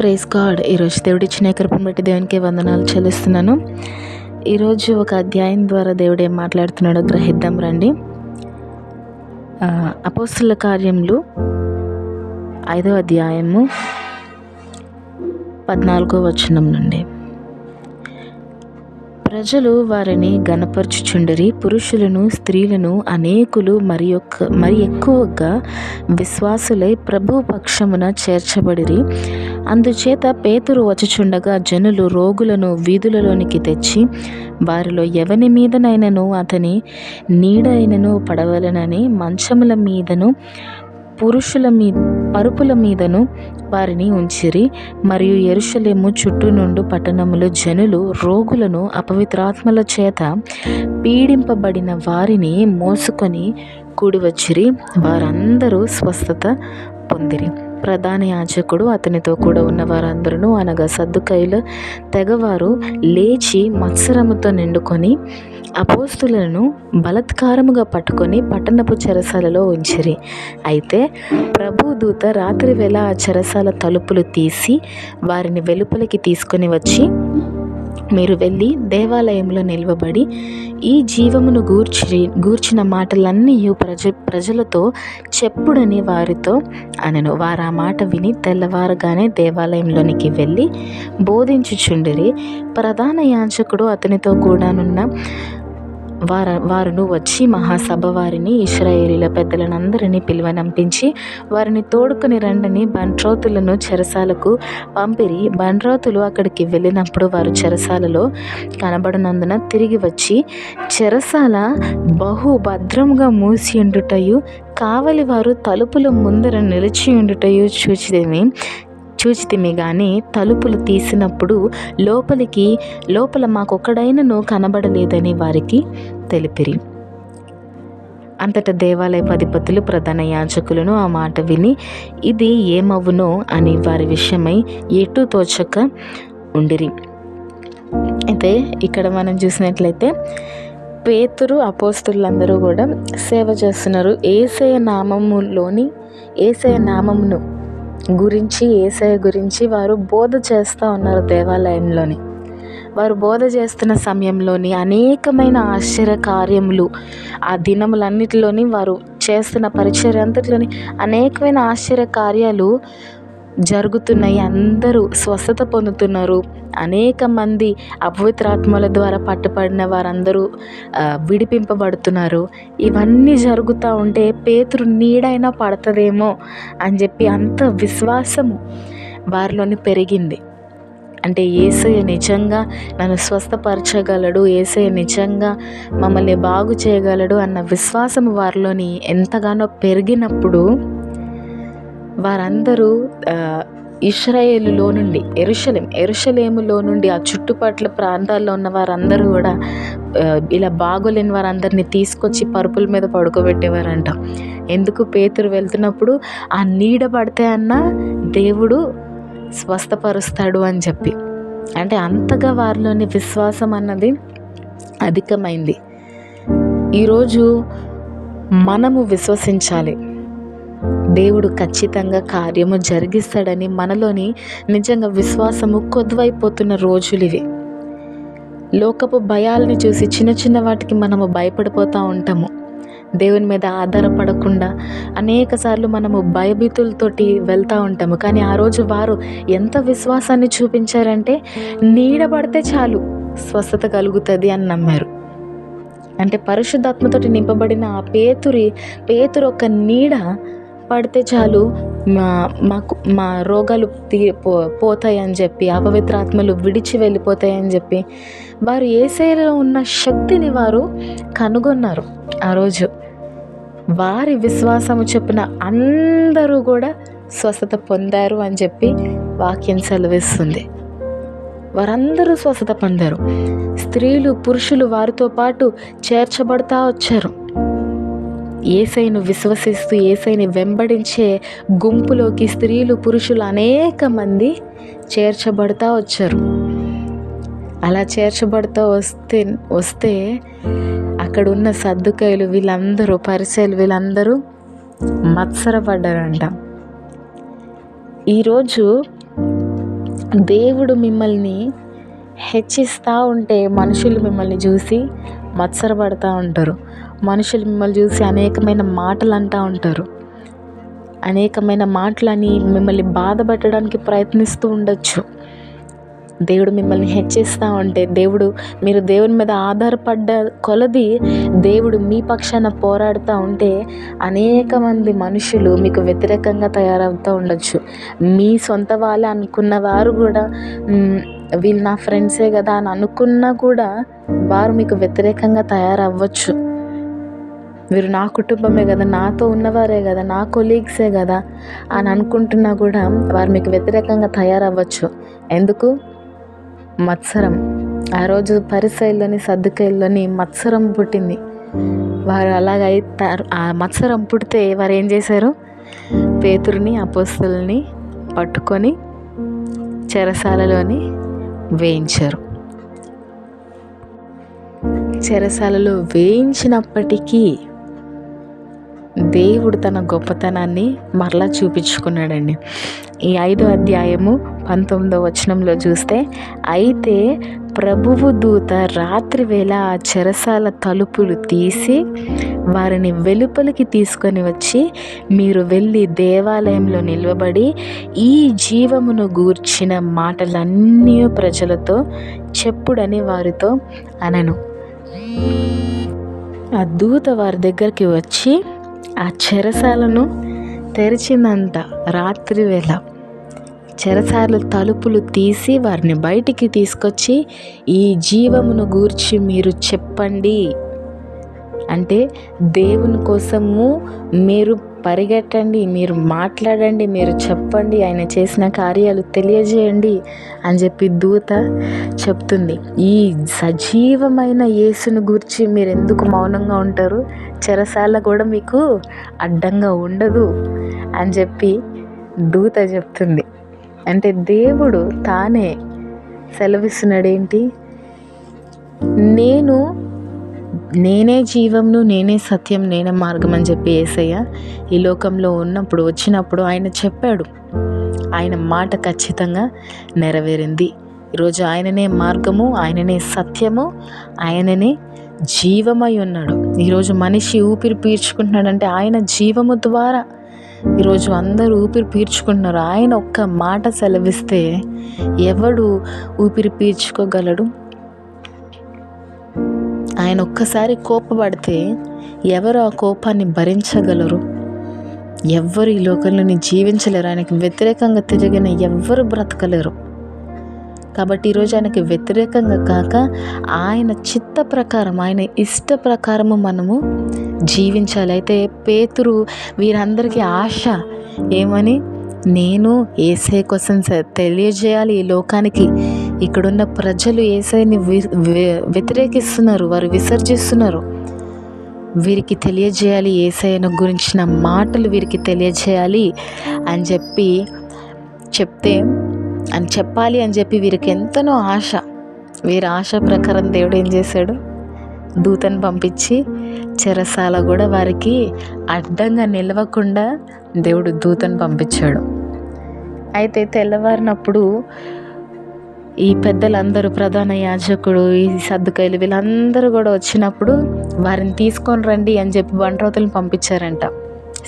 Praise God ఈరోజు దేవుడు ఇచ్చిన కృపను బట్టి దేవునికి వందనాలు చెల్లిస్తున్నాను. ఈరోజు ఒక అధ్యాయం ద్వారా దేవుడు ఏం మాట్లాడుతున్నాడో గ్రహిద్దాం రండి. అపోస్తుల కార్యములు ఐదో అధ్యాయము పద్నాలుగో వచనం నుండి. ప్రజలు వారిని గనపరచుచుండరి పురుషులను స్త్రీలను అనేకులు మరి యొక్క మరి ఎక్కువగా విశ్వాసులై ప్రభు పక్షమున చేర్చబడిరి. అందుచేత పేతురు వచ్చుచుండగా జనులు రోగులను వీధులలోనికి తెచ్చి వారిలో ఎవని మీదనైనను అతని నీడ అయినను పడవలనని మంచముల మీదను పురుషుల మీ పరుపుల మీదను వారిని ఉంచిరి. మరియు ఎరుషలేము చుట్టూ నుండి పట్టణములు జనులు రోగులను అపవిత్రాత్మల చేత పీడింపబడిన వారిని మోసుకొని కూడి వచ్చిరి వారందరూ స్వస్థత పొందిరి. ప్రధాన యాజకుడు అతనితో కూడా ఉన్న వారందరూ అనగా సద్దుకైల తెగవారు లేచి మత్సరముతో నిండుకొని అపోస్తులను బలత్కారముగా పట్టుకొని పట్టణపు చెరసాలలో ఉంచిరి. అయితే ప్రభు దూత రాత్రి వేళ ఆ చెరసాల తలుపులు తీసి వారిని వెలుపలికి తీసుకొని వచ్చి మీరు వెళ్ళి దేవాలయంలో నిలవబడి ఈ జీవమును గూర్చి గూర్చిన మాటలన్నీ ప్రజ ప్రజలతో చెప్పుడని వారితో అనను. వారు ఆ మాట విని తెల్లవారుగానే దేవాలయంలోనికి వెళ్ళి బోధించుచుండిరి. ప్రధాన యాజకుడు అతనితో కూడానున్న వార వారును వచ్చి మహాసభ వారిని ఇస్రాయేలీల పెద్దలనందరినీ పిలువనంపించి వారిని తోడుకొని రండని బండ్రోతులను చెరసాలకు పంపిరి. బండ్రోతులు అక్కడికి వెళ్ళినప్పుడు వారు చెరసాలలో కనబడినందున తిరిగి వచ్చి చెరసాల బహు భద్రంగా మూసి ఉండుటయు కావలి వారు తలుపుల ముందర నిలిచి ఉండుటయు చూచిదేమి చూచితిమి కానీ తలుపులు తీసినప్పుడు లోపలికి లోపల మాకొక్కడైనను కనబడలేదని వారికి తెలిపిరి. అంతట దేవాలయ అధిపతులు ప్రధాన యాజకులను ఆ మాట విని ఇది ఏమవునో అని వారి విషయమై ఎటు తోచక ఉండిరి. అయితే ఇక్కడ మనం చూసినట్లయితే పేతురు అపోస్తులందరూ కూడా సేవ చేస్తున్నారు. ఏసయ నామములోని ఏసయ నామమును గురించి ఏసయ గురించి వారు బోధ చేస్తూ ఉన్నారు దేవాలయంలోని. వారు బోధ చేస్తున్న సమయంలోని అనేకమైన ఆశ్చర్య కార్యములు ఆ దినములన్నిటిలోని వారు చేస్తున్న పరిచర్య అంతట్లోని అనేకమైన ఆశ్చర్య కార్యాలు జరుగుతున్నాయి అందరూ స్వస్థత పొందుతున్నారు. అనేక మంది అపవిత్రాత్మల ద్వారా పట్టుబడిన వారందరూ విడిపింపబడుతున్నారు. ఇవన్నీ జరుగుతూ ఉంటే పేతురు నీడైనా పడుతుందేమో అని చెప్పి అంత విశ్వాసము వారిలోని పెరిగింది. అంటే ఏసయ్య నిజంగా నన్ను స్వస్థపరచగలడు ఏసయ్య నిజంగా మమ్మల్ని బాగు చేయగలడు అన్న విశ్వాసం వారిలోని ఎంతగానో పెరిగినప్పుడు వారందరూ ఇస్రాయేలులో నుండి ఎరుషలేం ఎరుషలేములో నుండి ఆ చుట్టుపట్ల ప్రాంతాల్లో ఉన్న వారందరూ కూడా ఇలా బాగోలేని వారందరినీ తీసుకొచ్చి పరుపుల మీద పడుకోబెట్టేవారంట. ఎందుకు పేతురు వెళ్తున్నప్పుడు ఆ నీడ పడితే అన్న దేవుడు స్వస్థపరుస్తాడు అని చెప్పి. అంటే అంతగా వారిలోని విశ్వాసం అన్నది అధికమైంది. ఈరోజు మనము విశ్వసించాలి. దేవుడు ఖచ్చితంగా కార్యము జరిగిస్తాడని మనలోని నిజంగా విశ్వాసము కొద్దువైపోతున్న రోజులు ఇవి. లోకపు భయాలని చూసి చిన్న చిన్న వాటికి మనము భయపడిపోతూ ఉంటాము. దేవుని మీద ఆధారపడకుండా అనేక సార్లు మనము భయభీతులతోటి వెళ్తూ ఉంటాము. కానీ ఆ రోజు వారు ఎంత విశ్వాసాన్ని చూపించారంటే నీడ పడితే చాలు స్వస్థత కలుగుతుంది అని నమ్మారు. అంటే పరిశుద్ధాత్మతోటి నింపబడిన ఆ పేతురి పేతురు ఒక నీడ పడితే చాలు. మా మాకు మా రోగాలు తీ పో పోతాయని చెప్పి అపవిత్రాత్మలు విడిచి వెళ్ళిపోతాయని చెప్పి వారు ఏసేలో ఉన్న శక్తిని వారు కనుగొన్నారు ఆ రోజు. వారి విశ్వాసము చెప్పిన అందరూ కూడా స్వస్థత పొందారు అని చెప్పి వాక్యం సెలవిస్తుంది. వారందరూ స్వస్థత పొందారు. స్త్రీలు పురుషులు వారితో పాటు చేర్చబడతా వచ్చారు. ఏసైను విశ్వసిస్తూ ఏసైని వెంబడించే గుంపులోకి స్త్రీలు పురుషులు అనేక మంది చేర్చబడతా వచ్చారు. అలా చేర్చబడతా వస్తే వస్తే అక్కడ ఉన్న సర్దుకాయలు వీళ్ళందరూ పరిచయలు వీళ్ళందరూ మత్సరపడ్డారంట. ఈరోజు దేవుడు మిమ్మల్ని హెచ్చిస్తూ ఉంటే మనుషులు మిమ్మల్ని చూసి మత్సరపడుతూ ఉంటారు. మనుషులు మిమ్మల్ని చూసి అనేకమైన మాటలు అంటూ ఉంటారు. అనేకమైన మాటలని మిమ్మల్ని బాధపెట్టడానికి ప్రయత్నిస్తూ ఉండొచ్చు. దేవుడు మిమ్మల్ని హెచ్చిస్తూ ఉంటే దేవుడు మీరు దేవుని మీద ఆధారపడ్డ కొలది దేవుడు మీ పక్షాన పోరాడుతూ ఉంటే అనేక మంది మనుషులు మీకు వ్యతిరేకంగా తయారవుతూ ఉండొచ్చు. మీ సొంత వాళ్ళే అనుకున్న వారు కూడా వీళ్ళు నా ఫ్రెండ్సే కదా అని అనుకున్నా కూడా వారు మీకు వ్యతిరేకంగా తయారవ్వచ్చు. వీరు నా కుటుంబమే కదా నాతో ఉన్నవారే కదా నా కొలీగ్సే కదా అని అనుకుంటున్నా కూడా వారు మీకు వ్యతిరేకంగా తయారవ్వచ్చు. ఎందుకు? మత్సరం. ఆ రోజు పరిసైల్లోని సర్దుకైల్లోని మత్సరం పుట్టింది. వారు అలాగైతారు ఆ మత్సరం పుడితే వారు ఏం చేశారు? పేతురుని అపోస్తుల్ని పట్టుకొని చెరసాలలోని వేయించారు. చెరసాలలో వేయించినప్పటికీ దేవుడు తన గొప్పతనాన్ని మరలా చూపించుకున్నాడండి. ఈ ఐదో అధ్యాయము పంతొమ్మిదో వచనంలో చూస్తే అయితే ప్రభువు దూత రాత్రి వేళ ఆ చెరసాల తలుపులు తీసి వారిని వెలుపలికి తీసుకొని వచ్చి మీరు వెళ్ళి దేవాలయంలో నిలబడి ఈ జీవమును గూర్చిన మాటలన్నీ ప్రజలతో చెప్పుడని వారితో అనను. ఆ దూత వారి దగ్గరికి వచ్చి ఆ చెరసాలను తెరిచిందంట రాత్రి వేళ చెరసాల తలుపులు తీసి వారిని బయటికి తీసుకొచ్చి ఈ జీవమును గూర్చి మీరు చెప్పండి. అంటే దేవుని కోసము మీరు పరిగెట్టండి మీరు మాట్లాడండి మీరు చెప్పండి ఆయన చేసిన కార్యాలు తెలియజేయండి అని చెప్పి దూత చెప్తుంది. ఈ సజీవమైన యేసును గురించి మీరు ఎందుకు మౌనంగా ఉంటారు? చెరసాల కూడా మీకు అడ్డంగా ఉండదు అని చెప్పి దూత చెప్తుంది. అంటే దేవుడు తానే సెలవిస్తున్నాడు ఏంటి నేను నేనే జీవంను నేనే సత్యం నేనే మార్గం అని చెప్పి ఏసయ్య ఈ లోకంలో ఉన్నప్పుడు వచ్చినప్పుడు ఆయన చెప్పాడు. ఆయన మాట ఖచ్చితంగా నెరవేరింది. ఈరోజు ఆయననే మార్గము ఆయననే సత్యము ఆయననే జీవమై ఉన్నాడు. ఈరోజు మనిషి ఊపిరి పీల్చుకుంటున్నాడంటే ఆయన జీవము ద్వారా ఈరోజు అందరూ ఊపిరి పీల్చుకుంటున్నారు ఆయన ఒక్క మాట సెలవిస్తే ఎవడు ఊపిరి పీల్చుకోగలడు ఆయన ఒక్కసారి కోపపడితే ఎవరు ఆ కోపాన్ని భరించగలరు? ఎవ్వరు ఈ లోకంలోని జీవించలేరు? ఆయనకు వ్యతిరేకంగా తిరిగిన ఎవ్వరు బ్రతకలేరు? కాబట్టి ఈరోజు ఆయనకి వ్యతిరేకంగా కాక ఆయన చిత్త ప్రకారం ఆయన ఇష్ట ప్రకారము మనము జీవించాలి. అయితే పేతురు వీరందరికీ ఆశ ఏమని? నేను ఏసై కోసం తెలియజేయాలి. ఈ లోకానికి ఇక్కడున్న ప్రజలు ఏసైని వ్యతిరేకిస్తున్నారు వారు విసర్జిస్తున్నారు. వీరికి తెలియజేయాలి ఏసైన గురించిన మాటలు వీరికి తెలియజేయాలి అని చెప్పి చెప్తే అని చెప్పాలి అని చెప్పి వీరికి ఎంతనో ఆశ. వీరి ఆశ ప్రకారం దేవుడు ఏం చేశాడు? దూతను పంపించి చెరసాల కూడా వారికి అడ్డంగా నిలవకుండా దేవుడు దూతను పంపించాడు. అయితే తెల్లవారినప్పుడు ఈ పెద్దలందరూ ప్రధాన యాజకుడు ఈ సర్దుకాయలు వీళ్ళందరూ కూడా వచ్చినప్పుడు వారిని తీసుకొని రండి అని చెప్పి బండ్రోతులను పంపించారంట.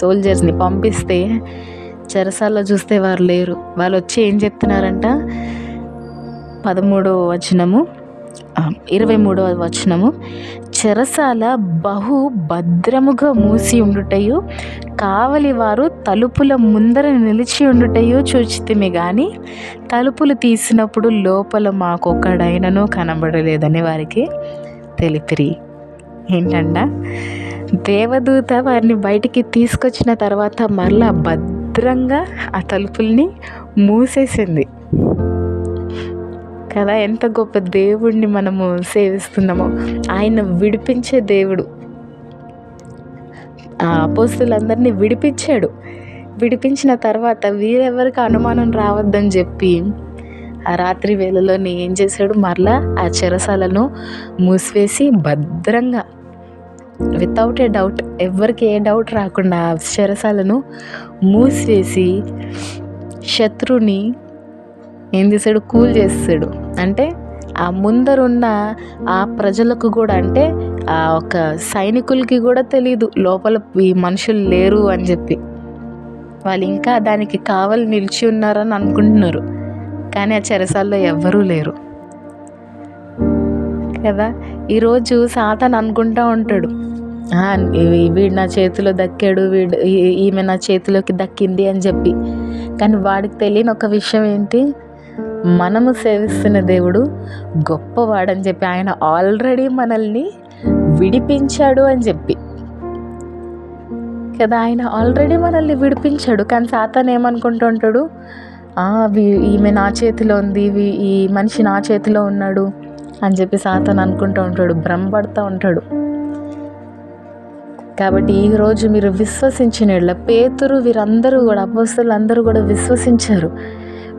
సోల్జర్స్ని పంపిస్తే చెరసాల్లో చూస్తే వారు లేరు. వాళ్ళు వచ్చి ఏం చెప్తున్నారంట? పదమూడో వచనము ఇరవై మూడవ వచనము. చెరసాల బహు భద్రముగా మూసి ఉండుటయు కావలి వారు తలుపుల ముందర నిలిచి ఉండుటయు చూచితిమి కానీ తలుపులు తీసినప్పుడు లోపల మాకొక్కడైనను కనబడలేదని వారికి తెలిపిరి. ఏంటంట? దేవదూత వారిని బయటికి తీసుకొచ్చిన తర్వాత మరలా భద్రంగా ఆ తలుపుల్ని మూసేసింది. కదా ఎంత గొప్ప దేవుడిని మనము సేవిస్తున్నామో. ఆయన విడిపించే దేవుడు. ఆ అపోస్తులందరినీ విడిపించాడు. విడిపించిన తర్వాత వీరెవరికి అనుమానం రావద్దని చెప్పి ఆ రాత్రి వేళలోనే ఏం చేశాడు? మరలా ఆ చెరసాలను మూసివేసి భద్రంగా వితౌట్ ఏ డౌట్ ఎవరికి ఏ డౌట్ రాకుండా ఆ చెరసాలను మూసివేసి శత్రుని ఏం చేశాడు? కూల్ చేస్తాడు. అంటే ఆ ముందరున్న ఆ ప్రజలకు కూడా అంటే ఆ ఒక సైనికులకి కూడా తెలియదు లోపల ఈ మనుషులు లేరు అని చెప్పి. వాళ్ళు ఇంకా దానికి కావాలి నిలిచి ఉన్నారని అనుకుంటున్నారు. కానీ ఆ చెరసాల్లో ఎవ్వరూ లేరు. కదా ఈరోజు సాతాన్ అనుకుంటా ఉంటాడు. వీడు నా చేతిలో దక్కాడు వీడు ఈమె నా చేతిలోకి దక్కింది అని చెప్పి. కానీ వాడికి తెలియని ఒక విషయం ఏంటి? మనము సేవిస్తున్న దేవుడు గొప్పవాడని చెప్పి ఆయన ఆల్రెడీ మనల్ని విడిపించాడు అని చెప్పి. కదా ఆయన ఆల్రెడీ మనల్ని విడిపించాడు కానీ సాతాన్ ఏమనుకుంటూ ఉంటాడు? ఈమె నా చేతిలో ఉంది ఈ మనిషి నా చేతిలో ఉన్నాడు అని చెప్పి సాతాన్ అనుకుంటూ ఉంటాడు భ్రమపడుతూ ఉంటాడు. కాబట్టి ఈరోజు మీరు విశ్వసించిన పేతురు వీరందరూ కూడా అపోస్తులు అందరూ కూడా విశ్వసించారు.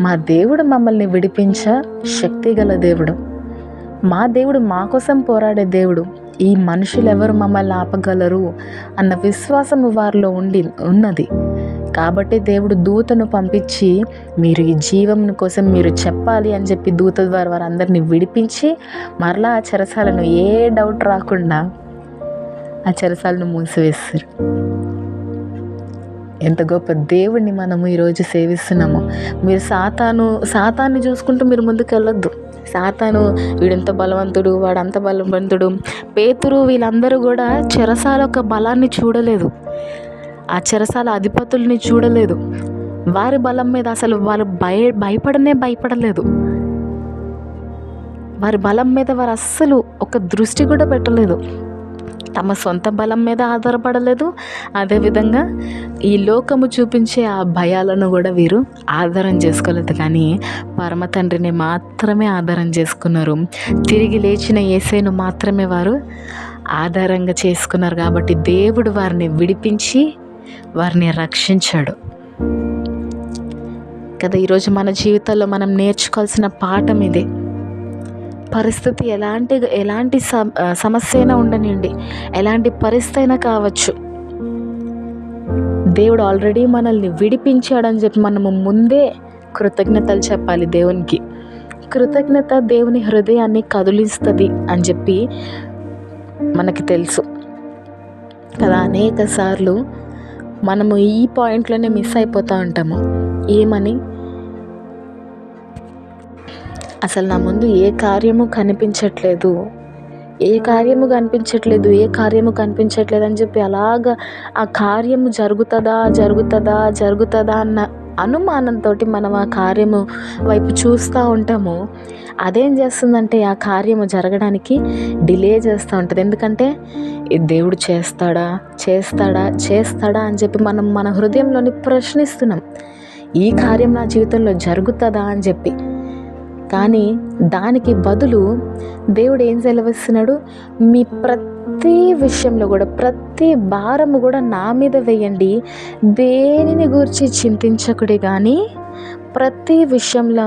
మా దేవుడు మమ్మల్ని విడిపించ శక్తి గల దేవుడు. మా దేవుడు మా కోసం పోరాడే దేవుడు. ఈ మనుషులు ఎవరు మమ్మల్ని ఆపగలరు అన్న విశ్వాసము వారిలో ఉండి ఉన్నది. కాబట్టి దేవుడు దూతను పంపించి మీరు ఈ జీవం కోసం మీరు చెప్పాలి అని చెప్పి దూత ద్వారా వారందరినీ విడిపించి మరలా ఆ చెరసాలను ఏ డౌట్ రాకుండా ఆ చెరసాలను మూసివేస్తారు. ఎంత గొప్ప దేవుణ్ణి మనము ఈరోజు సేవిస్తున్నాము. మీరు సాతాను సాతాన్ని చూసుకుంటూ మీరు ముందుకు వెళ్ళొద్దు సాతాను వీడంత బలవంతుడు వాడంత బలవంతుడు. పేతురు వీళ్ళందరూ కూడా చెరసాల యొక్క బలాన్ని చూడలేదు. ఆ చెరసాల అధిపతుల్ని చూడలేదు. వారి బలం మీద అసలు వారు భయ భయపడనే భయపడలేదు. వారి బలం మీద వారు అస్సలు ఒక దృష్టి కూడా పెట్టలేదు. తమ సొంత బలం మీద ఆధారపడలేదు. అదేవిధంగా ఈ లోకము చూపించే ఆ భయాలను కూడా వీరు ఆధారం చేసుకోలేదు. కానీ పరమ తండ్రిని మాత్రమే ఆధారం చేసుకున్నారు. తిరిగి లేచిన ఏసైను మాత్రమే వారు ఆధారంగా చేసుకున్నారు. కాబట్టి దేవుడు వారిని విడిపించి వారిని రక్షించాడు. కదా ఈరోజు మన జీవితాల్లో మనం నేర్చుకోవాల్సిన పాఠం ఇదే. పరిస్థితి ఎలాంటి ఎలాంటి సమస్య అయినా ఉండనివ్వండి ఎలాంటి పరిస్థితి అయినా కావచ్చు. దేవుడు ఆల్రెడీ మనల్ని విడిపించాడని చెప్పి మనము ముందే కృతజ్ఞతలు చెప్పాలి దేవునికి. కృతజ్ఞత దేవుని హృదయాన్ని కదిలిస్తుంది అని చెప్పి మనకి తెలుసు. కదా అనేక సార్లు మనము ఈ పాయింట్లోనే మిస్ అయిపోతూ ఉంటాము. ఏమని? అసలు నా ముందు ఏ కార్యము కనిపించట్లేదు. ఏ కార్యము కనిపించట్లేదు ఏ కార్యము కనిపించట్లేదు అని చెప్పి అలాగా ఆ కార్యము జరుగుతుందా జరుగుతుందా జరుగుతుందా అన్న అనుమానంతో మనం ఆ కార్యము వైపు చూస్తూ ఉంటాము. అదేం చేస్తుందంటే ఆ కార్యము జరగడానికి డిలే చేస్తూ ఉంటుంది. ఎందుకంటే దేవుడు చేస్తాడా చేస్తాడా చేస్తాడా అని చెప్పి మనం మన హృదయంలోని ప్రశ్నిస్తున్నాం. ఈ కార్యం నా జీవితంలో జరుగుతుందా అని చెప్పి. కానీ దానికి బదులు దేవుడు ఏం సెలవిస్తున్నాడు? మీ ప్రతి విషయంలో కూడా ప్రతి భారము కూడా నా మీద వేయండి. దేనిని గురించి చింతించకుడి కానీ ప్రతి విషయంలో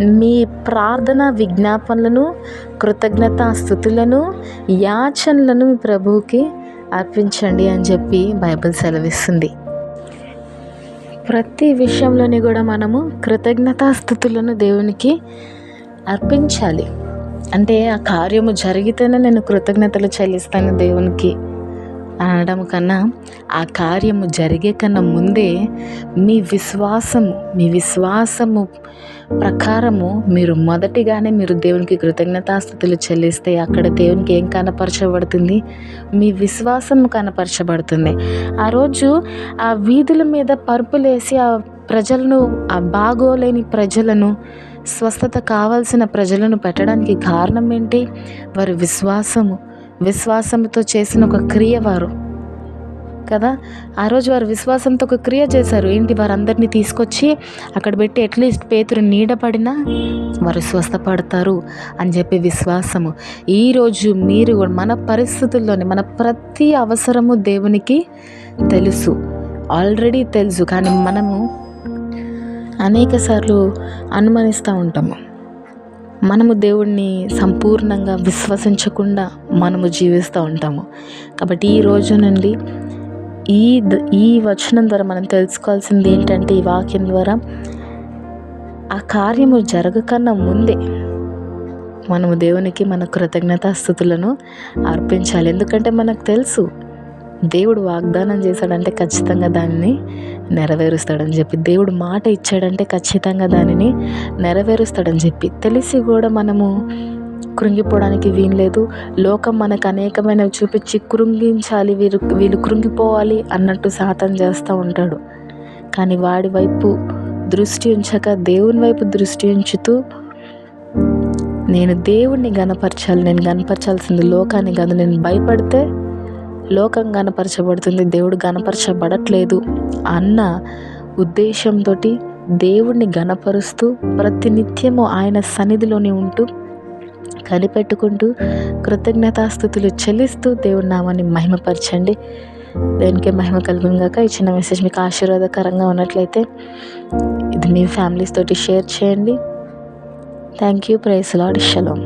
మీ ప్రార్థన విజ్ఞాపనలను కృతజ్ఞత స్థుతులను యాచనలను మీ ప్రభువుకి అర్పించండి అని చెప్పి బైబిల్ సెలవిస్తుంది. ప్రతి విషయంలోని కూడా మనము కృతజ్ఞతా స్థుతులను దేవునికి అర్పించాలి. అంటే ఆ కార్యము జరిగితేనే నేను కృతజ్ఞతలు చెల్లిస్తాను దేవునికి అనడం కన్నా ఆ కార్యము జరిగే కన్నా ముందే మీ విశ్వాసము మీ విశ్వాసము ప్రకారము మీరు మొదటిగానే మీరు దేవునికి కృతజ్ఞతాస్థుతులు చెల్లిస్తే అక్కడ దేవునికి ఏం కనపరచబడుతుంది? మీ విశ్వాసం కనపరచబడుతుంది. ఆ రోజు ఆ వీధుల మీద పరుపులేసి ఆ ప్రజలను ఆ బాగోలేని ప్రజలను స్వస్థత కావాల్సిన ప్రజలను పెట్టడానికి కారణం ఏంటి? వారి విశ్వాసము. విశ్వాసంతో చేసిన ఒక క్రియ వారు. కదా? ఆ రోజు వారు విశ్వాసంతో ఒక క్రియ చేశారు. ఏంటి? వారందరినీ తీసుకొచ్చి అక్కడ పెట్టి అట్లీస్ట్ పేతురు నీడపడినా వారు స్వస్థపడతారు అని చెప్పి విశ్వాసము. ఈరోజు మీరు కూడా మన పరిస్థితుల్లోనే మన ప్రతి అవసరము దేవునికి తెలుసు. ఆల్రెడీ తెలుసు. కానీ మనము అనేక సార్లు అనుమానిస్తూ ఉంటాము. మనము దేవుణ్ణి సంపూర్ణంగా విశ్వసించకుండా మనము జీవిస్తూ ఉంటాము. కాబట్టి ఈ రోజు నుండి ఈ ద- ఈ వచనం ద్వారా మనం తెలుసుకోవాల్సింది ఏంటంటే ఈ వాక్యం ద్వారా ఆ కార్యము జరగకన్నా ముందే మనము దేవునికి మన కృతజ్ఞతాస్థుతులను అర్పించాలి. ఎందుకంటే మనకు తెలుసు దేవుడు వాగ్దానం చేశాడంటే ఖచ్చితంగా దానిని నెరవేరుస్తాడని చెప్పి దేవుడు మాట ఇచ్చాడంటే ఖచ్చితంగా దానిని నెరవేరుస్తాడని చెప్పి తెలిసి కూడా మనము కృంగిపోవడానికి వీల్లేదు. లోకం మనకు అనేకమైనవి చూపించి కృంగించాలి వీరు వీళ్ళు కృంగిపోవాలి అన్నట్టు సాతం చేస్తూ ఉంటాడు. కానీ వాడి వైపు దృష్టి ఉంచక దేవుని వైపు దృష్టి ఉంచుతూ నేను దేవుణ్ణి గనపరచాలి నేను గనపరచాల్సింది లోకాన్ని కాదు నేను భయపడితే లోకం గనపరచబడుతుంది దేవుడు గనపరచబడట్లేదు అన్న ఉద్దేశంతో దేవుణ్ణి గనపరుస్తూ ప్రతినిత్యము ఆయన సన్నిధిలోనే ఉంటూ కనిపెట్టుకుంటూ కృతజ్ఞతాస్థుతులు చెల్లిస్తూ దేవుడి నామాన్ని మహిమపరచండి. దేనికి మహిమ కలుగుగాక ఇచ్చిన మెసేజ్ మీకు ఆశీర్వాదకరంగా ఉన్నట్లయితే ఇది మీ ఫ్యామిలీస్ తోటి షేర్ చేయండి. Thank you praise Lord shalom